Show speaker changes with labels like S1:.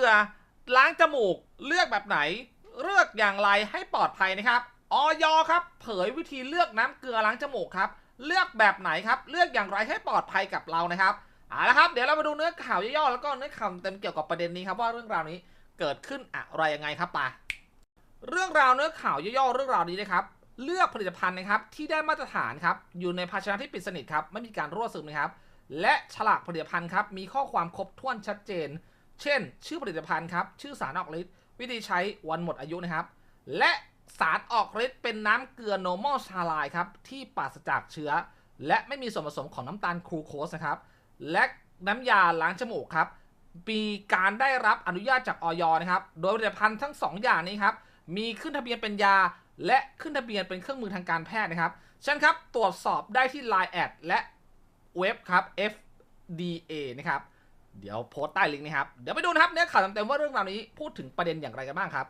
S1: ลือ ล้างจมูก เลือกแบบไหน เลือกอย่างไรให้ปลอดภัยนะครับออยครับเผยวิธีเลือกน้ำเกลือล้างจมูกครับ เลือกแบบไหนครับ เลือกอย่างไรให้ปลอดภัยกับเรานะครับเอาละครับ เดี๋ยวเรามาดูเนื้อข่าวย่อๆแล้วก็เนื้อข่าวเต็มเกี่ยวกับประเด็นนี้ครับว่าเรื่องราวนี้เกิดขึ้นอะไรยังไงครับปาเรื่องราวเนื้อข่าวย่อๆเรื่องราวนี้นะครับ เลือกผลิตภัณฑ์นะครับที่ได้มาตรฐานครับอยู่ในภาชนะที่ปิดสนิทครับไม่มีการรั่วซึมนะครับ และฉลากผลิตภัณฑ์ครับมีข้อความครบถ้วนชัดเจน เช่น ชื่อผลิตภัณฑ์ครับ ชื่อสารออกฤทธิ์วิธีใช้วันหมดอายุนะครับ และสารออกฤทธิ์เป็นน้ำเกลือ normal ชาลายครับ ที่ปราศจากเชื้อ และไม่มีส่วนผสมของน้ำตาลครูโคสนะครับ และน้ำยาล้างจมูกครับ มีการได้รับอนุญาตจากออยนะครับ โดยผลิตภัณฑ์ทั้ง 2 อย่างนี้ครับ มีขึ้นทะเบียนเป็นยา และขึ้นทะเบียนเป็นเครื่องมือทางการแพทย์นะครับฉะนันครับ ตรวจสอบได้ที่ Line แอดและเว็บครับ FDA นะครับ เดี๋ยวโพสต์ใต้ลิงก์นะครับ เดี๋ยวไปดูนะครับเนื้อข่าวเต็มๆว่าเรื่องราวนี้พูดถึงประเด็นอย่างไรกันบ้างครับ